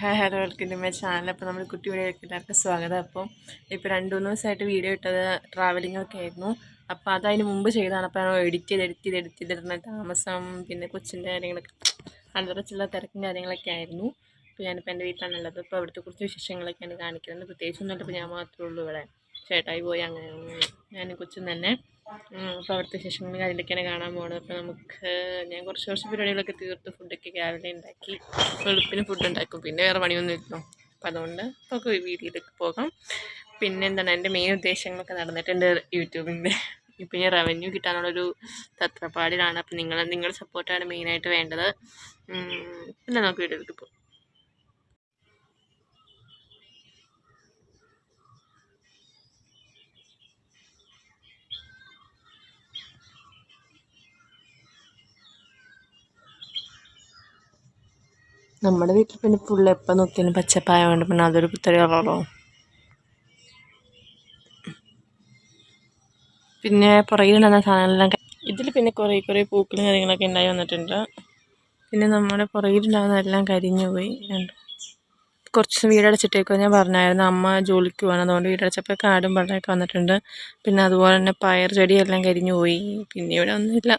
Hi hello welcome to my channel. അപ്പോൾ നമ്മൾ കുട്ടി എല്ലാവർക്കും സ്വാഗതം. അപ്പോൾ ഇപ്പോൾ രണ്ട് മൂന്ന് ദിവസമായിട്ട് വീഡിയോ ഇട്ടത് ട്രാവലിംഗ് ഒക്കെ ആയിരുന്നു. അപ്പോൾ അത് അതിന് മുമ്പ് ചെയ്തതാണ്. അപ്പോൾ എഡിറ്റ് ചെയ്ത് എഡിറ്റ് ചെയ്ത് എഡിറ്റ് ചെയ്തിരുന്ന താമസം പിന്നെ കൊച്ചിന്റെ കാര്യങ്ങളൊക്കെ അല്ലറച്ചുള്ള തിരക്കും കാര്യങ്ങളൊക്കെ ആയിരുന്നു. അപ്പോൾ ഞാനിപ്പോൾ എന്റെ വീട്ടിലാണുള്ളത്. അപ്പോൾ അവിടുത്തെ കുറച്ച് വിശേഷങ്ങളൊക്കെയാണ് കാണിക്കുന്നത്. പ്രത്യേകിച്ചൊന്നുമില്ല ഇപ്പോൾ ഞാൻ മാത്രമേ ഉള്ളൂ ഇവിടെ. ചേട്ടായി പോയി അങ്ങനെ ഞാൻ കൊച്ചും തന്നെ. അപ്പോൾ അവിടുത്തെ കാര്യങ്ങളൊക്കെ തന്നെ കാണാൻ പോകുന്നത് അപ്പോൾ നമുക്ക് ഞാൻ കുറച്ച് കുറച്ച് പരിപാടികളൊക്കെ തീർത്ത് ഫുഡൊക്കെ രാവിലെ ഉണ്ടാക്കി വെളുപ്പിന് ഫുഡ് ഉണ്ടാക്കും. പിന്നെ വേറെ പണിയൊന്നും ഇല്ലല്ലോ അപ്പം അതുകൊണ്ട് നമുക്ക് വീഡിയോയിലേക്ക് പോകാം. പിന്നെ എന്താണ് എന്റെ മെയിൻ ഉദ്ദേശങ്ങളൊക്കെ നടന്നിട്ടുണ്ട് യൂട്യൂബിന്റെ ഇപ്പം ഞാൻ റവന്യൂ കിട്ടാനുള്ളൊരു തത്രപ്പാടിലാണ്. അപ്പം നിങ്ങൾ നിങ്ങളുടെ സപ്പോർട്ടാണ് മെയിനായിട്ട് വേണ്ടത്. പിന്നെ നമുക്ക് വീഡിയോയിലേക്ക് പോകാം. നമ്മുടെ വീട്ടിൽ പിന്നെ ഫുള്ള് എപ്പോൾ നോക്കിയാലും പച്ചപ്പായ കൊണ്ട് പിന്നെ അതൊരു പുത്തരി കളറോ പിന്നെ പുറകിലുണ്ടാകുന്ന സാധനങ്ങളെല്ലാം ഇതിൽ പിന്നെ കുറേ കുറേ പൂക്കളും കാര്യങ്ങളൊക്കെ ഉണ്ടായി വന്നിട്ടുണ്ട്. പിന്നെ നമ്മുടെ പുറകിലുണ്ടാകുന്ന എല്ലാം കരിഞ്ഞു പോയി. കുറച്ച് വീടടച്ചിട്ടേക്കോ ഞാൻ പറഞ്ഞായിരുന്നു. അമ്മ ജോലിക്ക് പോകണം അതുകൊണ്ട് വീടടച്ചപ്പോൾ കാടും വെള്ളമൊക്കെ വന്നിട്ടുണ്ട്. പിന്നെ അതുപോലെ തന്നെ പയർ ചെടിയെല്ലാം കരിഞ്ഞു പോയി. പിന്നെ ഇവിടെ ഒന്നുമില്ല.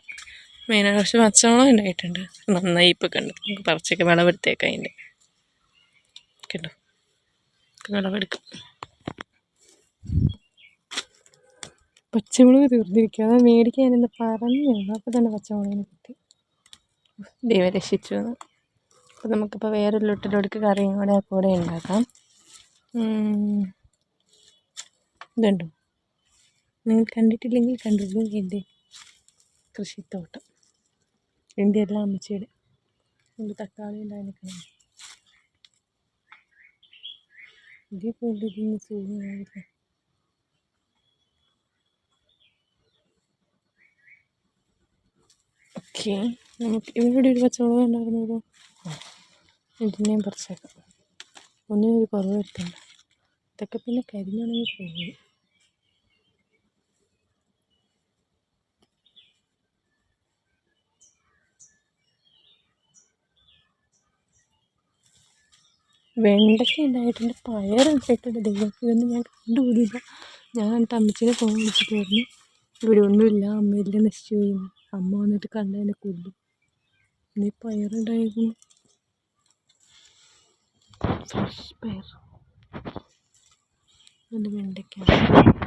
കുറച്ച് പച്ചമുളക് ഉണ്ടായിട്ടുണ്ട്. നന്നായി ഇപ്പോൾ കണ്ടു. നമുക്ക് പറിച്ചൊക്കെ വിളവെടുത്തേക്കാം അതിന്റെ കണ്ടോ? വിളവെടുക്കും. പച്ചമുളക് തീർന്നിരിക്കുക അത് മേടിക്കാൻ എന്ന് പറഞ്ഞു അപ്പോൾ തന്നെ പച്ചമുളകിനെ കിട്ടി ദൈവം രക്ഷിച്ചു എന്ന്. അപ്പോൾ നമുക്കിപ്പോൾ വേറൊരു ലൊട്ടിലൊടുക്ക് കറിയും കൂടെ കൂടെ ഉണ്ടാക്കാം. ഇതുണ്ടോ? നിങ്ങൾ കണ്ടിട്ടില്ലെങ്കിൽ കണ്ടുള്ളൂ എന്റെ കൃഷിത്തോട്ടം. എന്റെ എല്ലാം അമ്മച്ചിയുടെ എന്റെ തക്കാളി ഉണ്ടായി നിൽക്കണം ഇതേപോലെ സൂര്യനായില്ലേ ഓക്കെ. നമുക്ക് ഇവിടെ ഒരു പച്ചമുളക് ഉണ്ടായിരുന്നല്ലോ ഇതിനെയും പറിച്ചേക്കാം. ഒന്നിനൊരു കുറവ് വരുത്തണ്ട ഇതൊക്കെ പിന്നെ കരിഞ്ഞാണെങ്കിൽ പോകും വെണ്ടയ്ക്ക ഉണ്ടായിട്ടുണ്ട് പയറുണ്ടായിട്ടുണ്ട് ദൈവം ഇതൊന്നും ഞാൻ കണ്ടുപോലില്ല ഞാൻ എന്നിട്ട് അമ്മച്ചിനെ ഫോൺ വിളിച്ചിട്ടായിരുന്നു. ഇവിടെ ഒന്നുമില്ല അമ്മയില്ല നശിച്ചു പോയി. അമ്മ വന്നിട്ട് കണ്ടതിനെ കൊല്ലും. നീ പയറുണ്ടായിരുന്നു ഫ്രഷ് പയർ. എന്റെ വെണ്ടയ്ക്ക.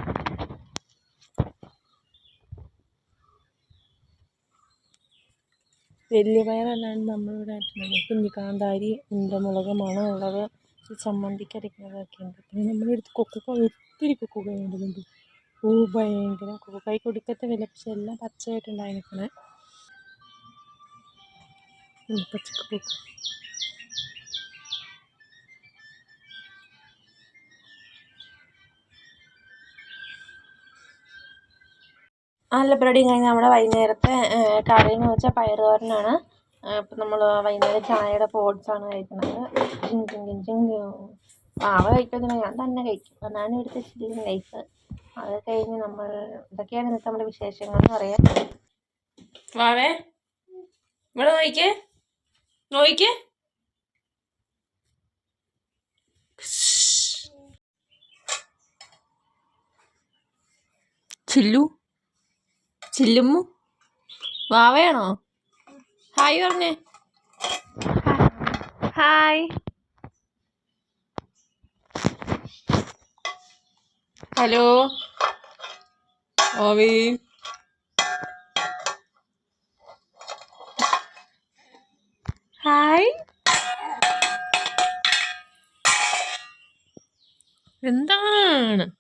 വലിയ പയറല്ലാണ്ട് നമ്മളിവിടെ ആയിട്ടുള്ളത് കുഞ്ഞിക്കാന്താരി ഉണ്ടമുളക് മണമുള്ളത് ചമ്മന്തിക്ക് അരയ്ക്കുന്നതൊക്കെ ഉണ്ട് പിന്നെ നമ്മളെടുത്ത് കൊക്കക്ക ഒത്തിരി കൊക്കക്ക വേണ്ടതുണ്ട് ഓ ഭയങ്കര കൊക്കക്കായ്ക്ക് കൊടുക്കത്തെ വില. പക്ഷെ എല്ലാം പച്ചയായിട്ടുണ്ടായി നിൽക്കണേ പച്ചക്ക് നല്ല പരിപാടിയും കഴിഞ്ഞ് നമ്മുടെ വൈകുന്നേരത്തെ കറി എന്ന് വെച്ചാൽ പയർ തോരനാണ്. അപ്പം നമ്മൾ വൈകുന്നേരം ചായയുടെ പോട്സാണ് കഴിക്കുന്നത്. ജിങ് ജിങ് ജിങ് അവ കഴിക്കുന്നില്ല ഞാൻ തന്നെ കഴിക്കും. അപ്പം ഞാൻ ഇവിടുത്തെ ചില്ലി നൈസ് അത് കഴിഞ്ഞ് നമ്മൾ ഇതൊക്കെയാണ് ഇന്നത്തെ നമ്മുടെ വിശേഷങ്ങൾ എന്ന് പറയാം വാവേ ഇവിടെ നോയിക്കേ. നോയിക്കേ. ചില്ലു. ചില്ലുമ്മു. വാവയാണോ? ഹായ് പറഞ്ഞേ. ഹായ്. ഹലോ. ഓവി ഹായ്. എന്താണ്?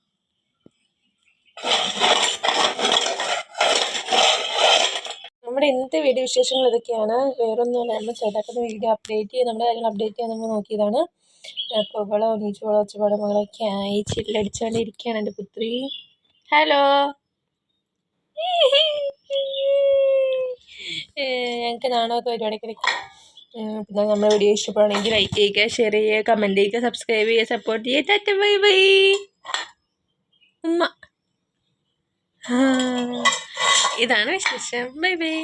നമ്മുടെ ഇന്നത്തെ വീഡിയോ വിശേഷങ്ങൾ ഇതൊക്കെയാണ്. വേറൊന്നുമല്ല നമ്മൾ ചേട്ടാക്കുന്ന വീഡിയോ അപ്ഡേറ്റ് ചെയ്ത് നമ്മുടെ കാര്യങ്ങൾ അപ്ഡേറ്റ് ചെയ്യാൻ നമ്മൾ നോക്കിയതാണ്. അപ്പോൾ ഇവളെ ഒന്നിച്ചോളം ഒച്ചപ്പാടും മകളൊക്കെ ആയി ചില്ലടിച്ചുകൊണ്ടിരിക്കുകയാണ് എന്റെ പുത്രി. ഹലോ ഞങ്ങൾക്ക് നാണമൊക്കെ പരിപാടിക്കിടയ്ക്ക് പിന്നെ നമ്മുടെ വീഡിയോ ഇഷ്ടപ്പെടുകയാണെങ്കിൽ ലൈക്ക് ചെയ്യുക ഷെയർ ചെയ്യുക കമന്റ് ചെയ്യുക സബ്സ്ക്രൈബ് ചെയ്യുക സപ്പോർട്ട് ചെയ്യുക. ബൈ ബൈ ഉമ്മ. ഇതാണ് വിശേഷം. Bye bye